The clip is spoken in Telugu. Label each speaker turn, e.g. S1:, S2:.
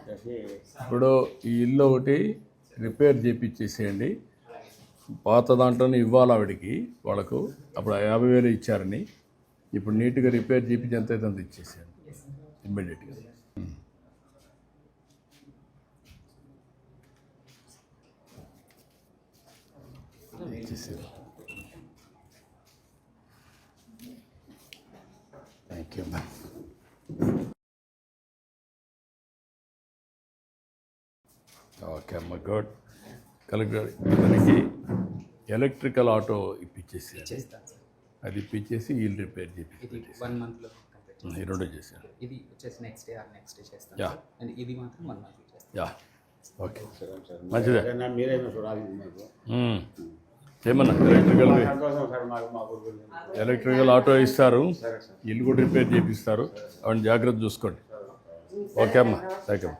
S1: చెప్పేసి
S2: ఇప్పుడు ఈ ఇల్లు ఒకటి రిపేర్ చేపించేసేయండి పాత దాంట్లోనే ఇవ్వాలి ఆవిడకి వాళ్ళకు. అప్పుడు యాభై వేలు ఇచ్చారని. ఇప్పుడు నీట్గా రిపేర్ చేపించి ఎంత అయితే అంత ఇచ్చేసాను ఇమ్మీడియట్గా ఇచ్చేసారు యూ మ్యామ్ ఓకే అమ్మ గుడ్ కలెక్టర్ ఇతనికి ఎలక్ట్రికల్ ఆటో ఇప్పించేసి అది ఇప్పించేసి వీళ్ళు రిపేర్ చేసి
S3: వన్ మంత్లో
S2: ఈ రెండు చేశాను
S3: ఇది వచ్చేసి next day or next day చేస్తాను. సార్. అండ్ ఇది మాత్రం వన్ మంత్
S2: యా. ఓకే మంచిదే.
S1: మీరేమో చూడాలి.
S2: ఏమన్నా? ఎలక్ట్రికల్ ఎలక్ట్రికల్ ఆటో ఇస్తారు. ఇల్లు కూడా రిపేర్ చేపిస్తారు. అవన్నీ జాగ్రత్త చూసుకోండి. ఓకే అమ్మా. Thank you